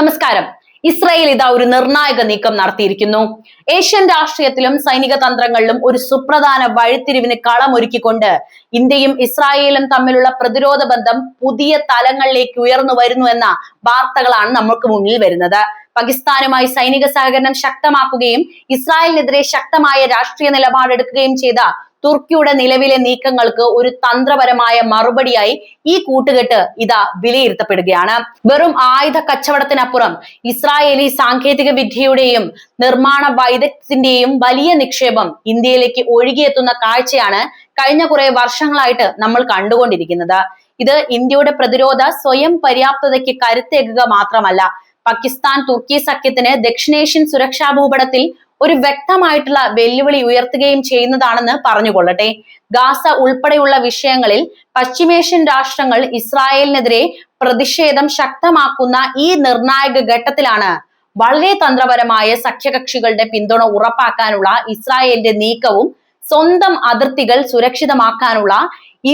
നമസ്കാരം. ഇസ്രായേൽ ഇതാ ഒരു നിർണായക നീക്കം നടത്തിയിരിക്കുന്നു. ഏഷ്യൻ രാഷ്ട്രീയത്തിലും സൈനിക തന്ത്രങ്ങളിലും ഒരു സുപ്രധാന വഴിത്തിരിവിന് കളമൊരുക്കിക്കൊണ്ട് ഇന്ത്യയും ഇസ്രായേലും തമ്മിലുള്ള പ്രതിരോധ ബന്ധം പുതിയ തലങ്ങളിലേക്ക് ഉയർന്നു വരുന്നു എന്ന വാർത്തകളാണ് നമുക്ക് മുന്നിൽ വരുന്നത്. പാകിസ്ഥാനുമായി സൈനിക സഹകരണം ശക്തമാക്കുകയും ഇസ്രായേലിനെതിരെ ശക്തമായ രാഷ്ട്രീയ നിലപാടെടുക്കുകയും ചെയ്ത തുർക്കിയുടെ നിലവിലെ നീക്കങ്ങൾക്ക് ഒരു തന്ത്രപരമായ മറുപടിയായി ഈ കൂട്ടുകെട്ട് ഇതാ വിലയിരുത്തപ്പെടുകയാണ്. വെറും ആയുധ കച്ചവടത്തിനപ്പുറം ഇസ്രായേലി സാങ്കേതിക വിദ്യയുടെയും നിർമ്മാണ വൈദഗ്ധ്യത്തിന്റെയും വലിയ നിക്ഷേപം ഇന്ത്യയിലേക്ക് ഒഴുകിയെത്തുന്ന കാഴ്ചയാണ് കഴിഞ്ഞ കുറെ വർഷങ്ങളായിട്ട് നമ്മൾ കണ്ടുകൊണ്ടിരിക്കുന്നത്. ഇത് ഇന്ത്യയുടെ പ്രതിരോധ സ്വയം പര്യാപ്തതയ്ക്ക് കരുത്തേകുക മാത്രമല്ല പാകിസ്ഥാൻ തുർക്കി സഖ്യത്തിന് ദക്ഷിണേഷ്യൻ സുരക്ഷാ ഭൂപടത്തിൽ ഒരു വ്യക്തമായിട്ടുള്ള വെല്ലുവിളി ഉയർത്തുകയും ചെയ്യുന്നതാണെന്ന് പറഞ്ഞുകൊള്ളട്ടെ. ഗാസ ഉൾപ്പെടെയുള്ള വിഷയങ്ങളിൽ പശ്ചിമേഷ്യൻ രാഷ്ട്രങ്ങൾ ഇസ്രായേലിനെതിരെ പ്രതിഷേധം ശക്തമാക്കുന്ന ഈ നിർണായക ഘട്ടത്തിലാണ് വളരെ തന്ത്രപരമായ സഖ്യകക്ഷികളുടെ പിന്തുണ ഉറപ്പാക്കാനുള്ള ഇസ്രായേലിന്റെ നീക്കവും സ്വന്തം അതിർത്തികൾ സുരക്ഷിതമാക്കാനുള്ള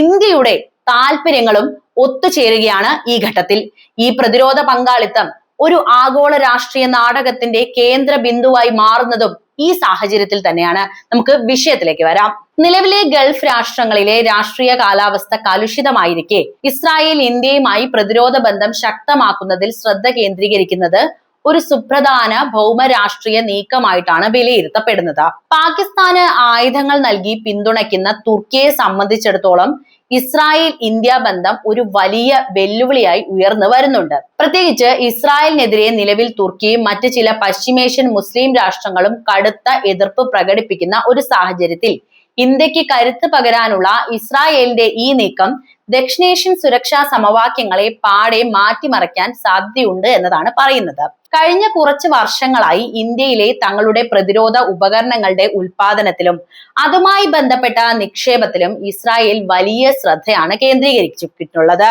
ഇന്ത്യയുടെ താല്പര്യങ്ങളും ഒത്തുചേരുകയാണ് ഈ ഘട്ടത്തിൽ. ഈ പ്രതിരോധ പങ്കാളിത്തം ഒരു ആഗോള രാഷ്ട്രീയ നാടകത്തിന്റെ കേന്ദ്ര ബിന്ദുവായി മാറുന്നതും ഈ സാഹചര്യത്തിൽ തന്നെയാണ്. നമുക്ക് വിഷയത്തിലേക്ക് വരാം. നിലവിലെ ഗൾഫ് രാഷ്ട്രങ്ങളിലെ രാഷ്ട്രീയ കാലാവസ്ഥ കലുഷിതമായിരിക്കെ. ഇസ്രായേൽ ഇന്ത്യയുമായി പ്രതിരോധ ബന്ധം ശക്തമാക്കുന്നതിൽ ശ്രദ്ധ കേന്ദ്രീകരിക്കുന്നത് ഒരു സുപ്രധാന ഭൗമ രാഷ്ട്രീയ നീക്കമായിട്ടാണ് വിലയിരുത്തപ്പെടുന്നത്. പാകിസ്ഥാന് ആയുധങ്ങൾ നൽകി പിന്തുണയ്ക്കുന്ന തുർക്കിയെ സംബന്ധിച്ചിടത്തോളം ഇസ്രായേൽ ഇന്ത്യ ബന്ധം ഒരു വലിയ വെല്ലുവിളിയായി ഉയർന്നു വരുന്നുണ്ട്. പ്രത്യേകിച്ച് ഇസ്രായേലിനെതിരെ നിലവിൽ തുർക്കിയും മറ്റ് ചില പശ്ചിമേഷ്യൻ മുസ്ലിം രാഷ്ട്രങ്ങളും കടുത്ത എതിർപ്പ് പ്രകടിപ്പിക്കുന്ന ഒരു സാഹചര്യത്തിൽ ഇന്ത്യയ്ക്ക് കരുത്ത് പകരാനുള്ള ഇസ്രായേലിന്റെ ഈ നീക്കം ദക്ഷിണേഷ്യൻ സുരക്ഷാ സമവാക്യങ്ങളെ പാടെ മാറ്റിമറിക്കാൻ സാധ്യതയുണ്ട് എന്നതാണ് പറയുന്നത്. കഴിഞ്ഞ കുറച്ച് വർഷങ്ങളായി ഇന്ത്യയിലെ തങ്ങളുടെ പ്രതിരോധ ഉപകരണങ്ങളുടെ ഉൽപാദനത്തിലും അതുമായി ബന്ധപ്പെട്ട നിക്ഷേപത്തിലും ഇസ്രായേൽ വലിയ ശ്രദ്ധയാണ് കേന്ദ്രീകരിച്ചിട്ടുള്ളത്.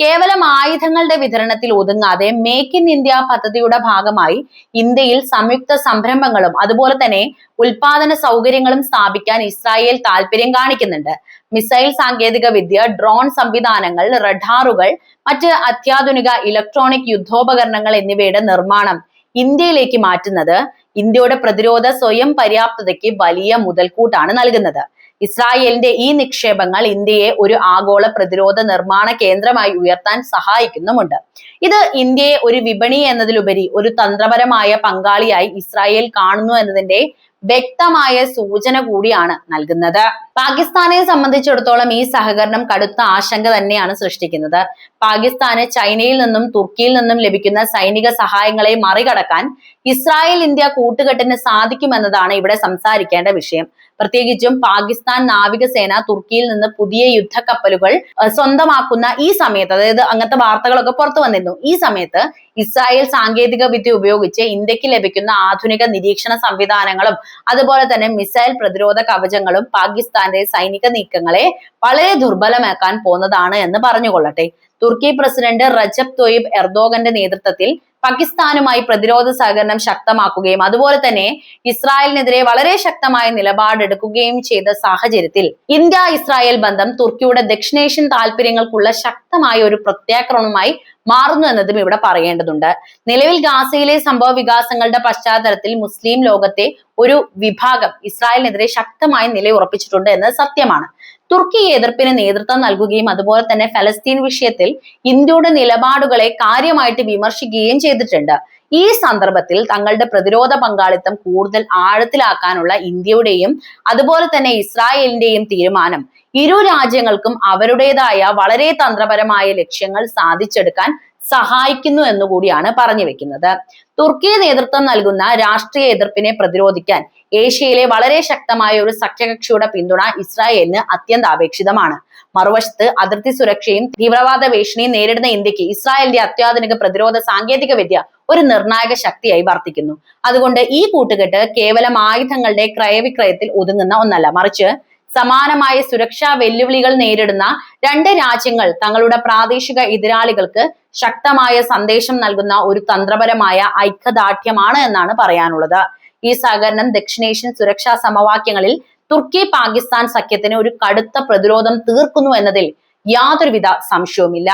കേവലം ആയുധങ്ങളുടെ വിതരണത്തിൽ ഒതുങ്ങാതെ മേക്ക് ഇൻ ഇന്ത്യ പദ്ധതിയുടെ ഭാഗമായി ഇന്ത്യയിൽ സംയുക്ത സംരംഭങ്ങളും അതുപോലെ തന്നെ ഉൽപാദന സൗകര്യങ്ങളും സ്ഥാപിക്കാൻ ഇസ്രായേൽ താല്പര്യം കാണിക്കുന്നുണ്ട്. മിസൈൽ സാങ്കേതിക വിദ്യ ഡ്രോൺ സംവിധാനങ്ങൾ റഡാറുകൾ മറ്റ് അത്യാധുനിക ഇലക്ട്രോണിക് യുദ്ധോപകരണങ്ങൾ എന്നിവയുടെ നിർമ്മാണം ഇന്ത്യയിലേക്ക് മാറ്റുന്നത് ഇന്ത്യയുടെ പ്രതിരോധ സ്വയം പര്യാപ്തതയ്ക്ക് വലിയ മുതൽക്കൂട്ടാണ് നൽകുന്നത്. ഇസ്രായേലിന്റെ ഈ നിക്ഷേപങ്ങൾ ഇന്ത്യയെ ഒരു ആഗോള പ്രതിരോധ നിർമ്മാണ കേന്ദ്രമായി ഉയർത്താൻ സഹായിക്കുന്നുമുണ്ട്. ഇത് ഇന്ത്യയെ ഒരു വിപണി എന്നതിലുപരി ഒരു തന്ത്രപരമായ പങ്കാളിയായി ഇസ്രായേൽ കാണുന്നു എന്നതിന്റെ വ്യക്തമായ സൂചന കൂടിയാണ് നൽകുന്നത്. പാകിസ്ഥാനെ സംബന്ധിച്ചിടത്തോളം ഈ സഹകരണം കടുത്ത ആശങ്ക തന്നെയാണ് സൃഷ്ടിക്കുന്നത്. പാകിസ്ഥാന് ചൈനയിൽ നിന്നും തുർക്കിയിൽ നിന്നും ലഭിക്കുന്ന സൈനിക സഹായങ്ങളെ മറികടക്കാൻ ഇസ്രായേൽ ഇന്ത്യ കൂട്ടുകെട്ടിന് സാധിക്കുമെന്നതാണ് ഇവിടെ സംസാരിക്കേണ്ട വിഷയം. പ്രത്യേകിച്ചും പാകിസ്ഥാൻ നാവികസേന തുർക്കിയിൽ നിന്ന് പുതിയ യുദ്ധക്കപ്പലുകൾ സ്വന്തമാക്കുന്ന ഈ സമയത്ത് അതായത് അങ്ങനത്തെ വാർത്തകളൊക്കെ പുറത്തു വന്നിരുന്നു. ഈ സമയത്ത് ഇസ്രായേൽ സാങ്കേതിക വിദ്യ ഉപയോഗിച്ച് ഇന്ത്യയ്ക്ക് ലഭിക്കുന്ന ആധുനിക നിരീക്ഷണ സംവിധാനങ്ങളും അതുപോലെ തന്നെ മിസൈൽ പ്രതിരോധ കവചങ്ങളും പാകിസ്ഥാന്റെ സൈനിക നീക്കങ്ങളെ വളരെ ദുർബലമാക്കാൻ പോകുന്നതാണ് എന്ന് പറഞ്ഞുകൊള്ളട്ടെ. തുർക്കി പ്രസിഡന്റ് റജബ് തൊയ്ബ് എർദോഗന്റെ നേതൃത്വത്തിൽ പാകിസ്ഥാനുമായി പ്രതിരോധ സഹകരണം ശക്തമാക്കുകയും അതുപോലെ തന്നെ ഇസ്രായേലിനെതിരെ വളരെ ശക്തമായ നിലപാടെടുക്കുകയും ചെയ്ത സാഹചര്യത്തിൽ ഇന്ത്യ ഇസ്രായേൽ ബന്ധം തുർക്കിയുടെ ദക്ഷിണേഷ്യൻ താല്പര്യങ്ങൾക്കുള്ള ശക്തമായ ഒരു പ്രത്യാക്രമണമായി മാറുന്നു എന്നതും ഇവിടെ പറയേണ്ടതുണ്ട്. നിലവിൽ ഗാസയിലെ സംഭവ വികാസങ്ങളുടെ പശ്ചാത്തലത്തിൽ മുസ്ലിം ലോകത്തെ ഒരു വിഭാഗം ഇസ്രായേലിനെതിരെ ശക്തമായി നിലയുറപ്പിച്ചിട്ടുണ്ട് എന്നത് സത്യമാണ്. തുർക്കി എതിർപ്പിന് നേതൃത്വം നൽകുകയും അതുപോലെ തന്നെ ഫലസ്തീൻ വിഷയത്തിൽ ഇന്ത്യയുടെ നിലപാടുകളെ കാര്യമായിട്ട് വിമർശിക്കുകയും ചെയ്തിട്ടുണ്ട്. ഈ സന്ദർഭത്തിൽ തങ്ങളുടെ പ്രതിരോധ പങ്കാളിത്തം കൂടുതൽ ആഴത്തിലാക്കാനുള്ള ഇന്ത്യയുടെയും അതുപോലെ തന്നെ ഇസ്രായേലിന്റെയും തീരുമാനം ഇരു രാജ്യങ്ങൾക്കും അവരുടേതായ വളരെ തന്ത്രപരമായ ലക്ഷ്യങ്ങൾ സാധിച്ചെടുക്കാൻ സഹായിക്കുന്നു എന്നുകൂടിയാണ് പറഞ്ഞു വെക്കുന്നത്. തുർക്കി നേതൃത്വം നൽകുന്ന രാഷ്ട്രീയ എതിർപ്പിനെ പ്രതിരോധിക്കാൻ ഏഷ്യയിലെ വളരെ ശക്തമായ ഒരു സഖ്യകക്ഷിയുടെ പിന്തുണ ഇസ്രായേലിന് അത്യന്താപേക്ഷിതമാണ്. മറുവശത്ത് അതിർത്തി സുരക്ഷയും തീവ്രവാദ ഭീഷണിയും നേരിടുന്ന ഇന്ത്യയ്ക്ക് ഇസ്രായേലിന്റെ അത്യാധുനിക പ്രതിരോധ സാങ്കേതിക വിദ്യ ഒരു നിർണായക ശക്തിയായി വർത്തിക്കുന്നു. അതുകൊണ്ട് ഈ കൂട്ടുകെട്ട് കേവലം ആയുധങ്ങളുടെ ക്രയവിക്രയത്തിൽ ഒതുങ്ങുന്ന ഒന്നല്ല. മറിച്ച് സമാനമായ സുരക്ഷാ വെല്ലുവിളികൾ നേരിടുന്ന രണ്ട് രാജ്യങ്ങൾ തങ്ങളുടെ പ്രാദേശിക എതിരാളികൾക്ക് ശക്തമായ സന്ദേശം നൽകുന്ന ഒരു തന്ത്രപരമായ ഐക്യദാർഢ്യമാണ് എന്നാണ് പറയാനുള്ളത്. ഈ സഹകരണം ദക്ഷിണേഷ്യൻ സുരക്ഷാ സമവാക്യങ്ങളിൽ തുർക്കി പാകിസ്ഥാൻ സഖ്യത്തിന് ഒരു കടുത്ത പ്രതിരോധം തീർക്കുന്നു എന്നതിൽ യാതൊരുവിധ സംശയവുമില്ല.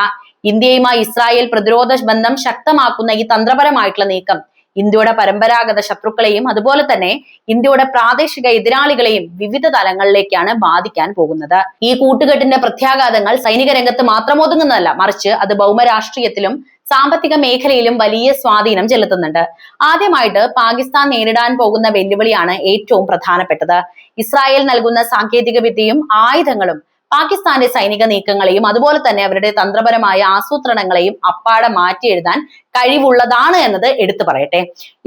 ഇന്ത്യയുമായി ഇസ്രായേൽ പ്രതിരോധ ബന്ധം ശക്തമാക്കുന്ന ഈ തന്ത്രപരമായിട്ടുള്ള നീക്കം ഇന്ത്യയുടെ പരമ്പരാഗത ശത്രുക്കളെയും അതുപോലെ തന്നെ ഇന്ത്യയുടെ പ്രാദേശിക എതിരാളികളെയും വിവിധ തലങ്ങളിലേക്കാണ് ബാധിക്കാൻ പോകുന്നത്. ഈ കൂട്ടുകെട്ടിന്റെ പ്രത്യാഘാതങ്ങൾ സൈനിക രംഗത്ത് മാത്രം ഒതുങ്ങുന്നതല്ല മറിച്ച് അത് ഭൗമരാഷ്ട്രീയത്തിലും സാമ്പത്തിക മേഖലയിലും വലിയ സ്വാധീനം ചെലുത്തുന്നുണ്ട്. ആദ്യമായിട്ട് പാകിസ്ഥാൻ നേരിടാൻ പോകുന്ന വെല്ലുവിളിയാണ് ഏറ്റവും പ്രധാനപ്പെട്ടത്. ഇസ്രായേൽ നൽകുന്ന സാങ്കേതിക വിദ്യയും ആയുധങ്ങളും പാകിസ്ഥാന്റെ സൈനിക നീക്കങ്ങളെയും അതുപോലെ തന്നെ അവരുടെ തന്ത്രപരമായ ആസൂത്രണങ്ങളെയും അപ്പാടെ മാറ്റി എഴുതാൻ കഴിവുള്ളതാണ് എന്നത് എടുത്തു പറയട്ടെ.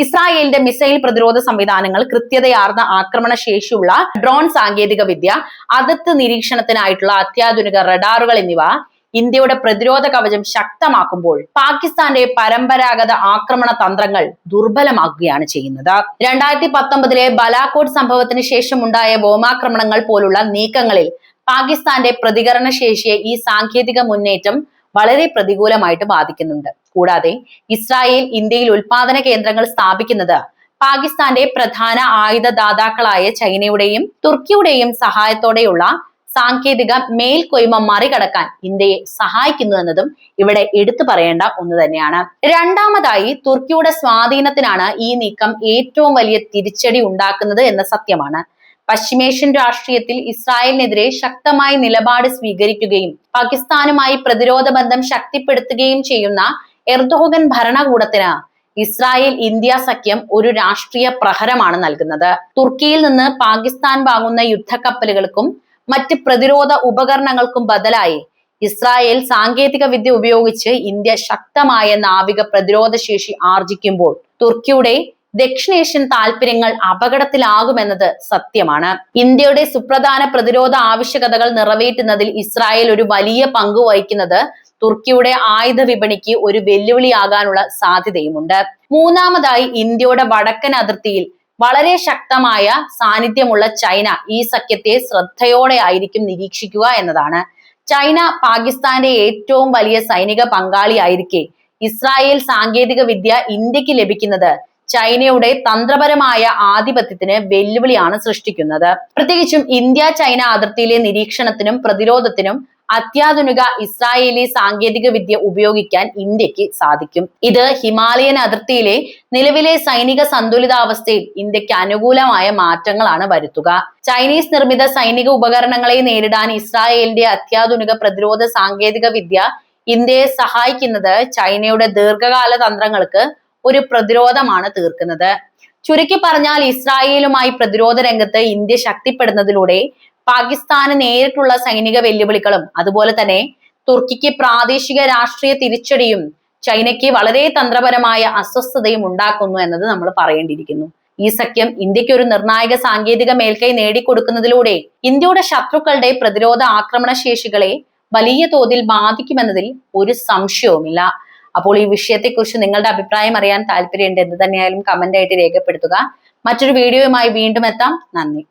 ഇസ്രായേലിന്റെ മിസൈൽ പ്രതിരോധ സംവിധാനങ്ങൾ കൃത്യതയാർന്ന ആക്രമണ ശേഷിയുള്ള ഡ്രോൺ സാങ്കേതിക വിദ്യ അതിർത്തി നിരീക്ഷണത്തിനായിട്ടുള്ള അത്യാധുനിക റഡാറുകൾ എന്നിവ ഇന്ത്യയുടെ പ്രതിരോധ കവചം ശക്തമാക്കുമ്പോൾ പാകിസ്ഥാന്റെ പരമ്പരാഗത ആക്രമണ തന്ത്രങ്ങൾ ദുർബലമാക്കുകയാണ് ചെയ്യുന്നത്. രണ്ടായിരത്തി പത്തൊമ്പതിലെ ബലാക്കോട്ട് സംഭവത്തിന് ശേഷമുണ്ടായ ബോമാക്രമണങ്ങൾ പോലുള്ള നീക്കങ്ങളിൽ പാകിസ്ഥാന്റെ പ്രതികരണ ശേഷിയെ ഈ സാങ്കേതിക മുന്നേറ്റം വളരെ പ്രതികൂലമായിട്ട് ബാധിക്കുന്നുണ്ട്. കൂടാതെ ഇസ്രായേൽ ഇന്ത്യയിൽ ഉൽപാദന കേന്ദ്രങ്ങൾ സ്ഥാപിക്കുന്നത് പാകിസ്ഥാന്റെ പ്രധാന ആയുധദാതാക്കളായ ചൈനയുടെയും തുർക്കിയുടെയും സഹായത്തോടെയുള്ള സാങ്കേതിക മേൽക്കൊയ്മ മറികടക്കാൻ ഇന്ത്യയെ സഹായിക്കുന്നു എന്നതും ഇവിടെ എടുത്തു പറയേണ്ട ഒന്ന് തന്നെയാണ്. രണ്ടാമതായി തുർക്കിയുടെ സ്വാധീനത്തിനാണ് ഈ നീക്കം ഏറ്റവും വലിയ തിരിച്ചടി ഉണ്ടാക്കുന്നത് എന്ന സത്യമാണ്. പശ്ചിമേഷ്യൻ രാഷ്ട്രീയത്തിൽ ഇസ്രായേലിനെതിരെ ശക്തമായ നിലപാട് സ്വീകരിക്കുകയും പാകിസ്ഥാനുമായി പ്രതിരോധ ബന്ധം ശക്തിപ്പെടുത്തുകയും ചെയ്യുന്ന എർദോഗൻ ഭരണകൂടത്തിന് ഇസ്രായേൽ ഇന്ത്യ സഖ്യം ഒരു രാഷ്ട്രീയ പ്രഹരമാണ് നൽകുന്നത്. തുർക്കിയിൽ നിന്ന് പാകിസ്ഥാൻ വാങ്ങുന്ന യുദ്ധക്കപ്പലുകൾക്കും മറ്റ് പ്രതിരോധ ഉപകരണങ്ങൾക്കും ബദലായി ഇസ്രായേൽ സാങ്കേതിക വിദ്യ ഉപയോഗിച്ച് ഇന്ത്യ ശക്തമായ നാവിക പ്രതിരോധ ശേഷി ആർജിക്കുമ്പോൾ തുർക്കിയുടെ ദക്ഷിണേഷ്യൻ താല്പര്യങ്ങൾ അപകടത്തിലാകുമെന്നത് സത്യമാണ്. ഇന്ത്യയുടെ സുപ്രധാന പ്രതിരോധ ആവശ്യകതകൾ നിറവേറ്റുന്നതിൽ ഇസ്രായേൽ ഒരു വലിയ പങ്ക് വഹിക്കുന്നത് തുർക്കിയുടെ ആയുധ വിപണിക്ക് ഒരു വെല്ലുവിളിയാകാനുള്ള സാധ്യതയുമുണ്ട്. മൂന്നാമതായി ഇന്ത്യയുടെ വടക്കൻ അതിർത്തിയിൽ വളരെ ശക്തമായ സാന്നിധ്യമുള്ള ചൈന ഈ സഖ്യത്തെ ശ്രദ്ധയോടെ ആയിരിക്കും നിരീക്ഷിക്കുക എന്നതാണ്. ചൈന പാകിസ്ഥാന്റെ ഏറ്റവും വലിയ സൈനിക പങ്കാളിയായിരിക്കെ ഇസ്രായേൽ സാങ്കേതിക വിദ്യ ഇന്ത്യയ്ക്ക് ലഭിക്കുന്നത് ചൈനയുടെ തന്ത്രപരമായ ആധിപത്യത്തിന് വെല്ലുവിളിയാണ് സൃഷ്ടിക്കുന്നത്. പ്രത്യേകിച്ചും ഇന്ത്യ ചൈന അതിർത്തിയിലെ നിരീക്ഷണത്തിനും പ്രതിരോധത്തിനും അത്യാധുനിക ഇസ്രായേലി സാങ്കേതിക വിദ്യ ഉപയോഗിക്കാൻ ഇന്ത്യയ്ക്ക് സാധിക്കും. ഇത് ഹിമാലയൻ അതിർത്തിയിലെ നിലവിലെ സൈനിക സന്തുലിതാവസ്ഥയിൽ ഇന്ത്യയ്ക്ക് അനുകൂലമായ മാറ്റങ്ങളാണ് വരുത്തുക. ചൈനീസ് നിർമ്മിത സൈനിക ഉപകരണങ്ങളെ നേരിടാൻ ഇസ്രായേലിന്റെ അത്യാധുനിക പ്രതിരോധ സാങ്കേതിക വിദ്യ ഇന്ത്യയെ സഹായിക്കുന്നത് ചൈനയുടെ ദീർഘകാല തന്ത്രങ്ങൾക്ക് ഒരു പ്രതിരോധമാണ് തീർക്കുന്നത്. ചുരുക്കി പറഞ്ഞാൽ ഇസ്രായേലുമായി പ്രതിരോധ രംഗത്ത് ഇന്ത്യ ശക്തിപ്പെടുന്നതിലൂടെ പാകിസ്ഥാന് നേരിട്ടുള്ള സൈനിക വെല്ലുവിളികളും അതുപോലെ തന്നെ തുർക്കിക്ക് പ്രാദേശിക രാഷ്ട്രീയ തിരിച്ചടിയും ചൈനയ്ക്ക് വളരെ തന്ത്രപരമായ അസ്വസ്ഥതയും ഉണ്ടാക്കുന്നു എന്നത് നമ്മൾ പറയേണ്ടിയിരിക്കുന്നു. ഈ സഖ്യം ഇന്ത്യയ്ക്ക് ഒരു നിർണായക സാങ്കേതിക മേൽക്കൈ നേടിക്കൊടുക്കുന്നതിലൂടെ ഇന്ത്യയുടെ ശത്രുക്കളുടെ പ്രതിരോധ ആക്രമണ ശേഷികളെ വലിയ തോതിൽ ബാധിക്കുമെന്നതിൽ ഒരു സംശയവുമില്ല. അപ്പോൾ ഈ വിഷയത്തെക്കുറിച്ച് നിങ്ങളുടെ അഭിപ്രായം അറിയാൻ താല്പര്യമുണ്ട് എന്ത് തന്നെയായാലും കമന്റ് ആയിട്ട് രേഖപ്പെടുത്തുക. മറ്റൊരു വീഡിയോയുമായി വീണ്ടും എത്താം. നന്ദി.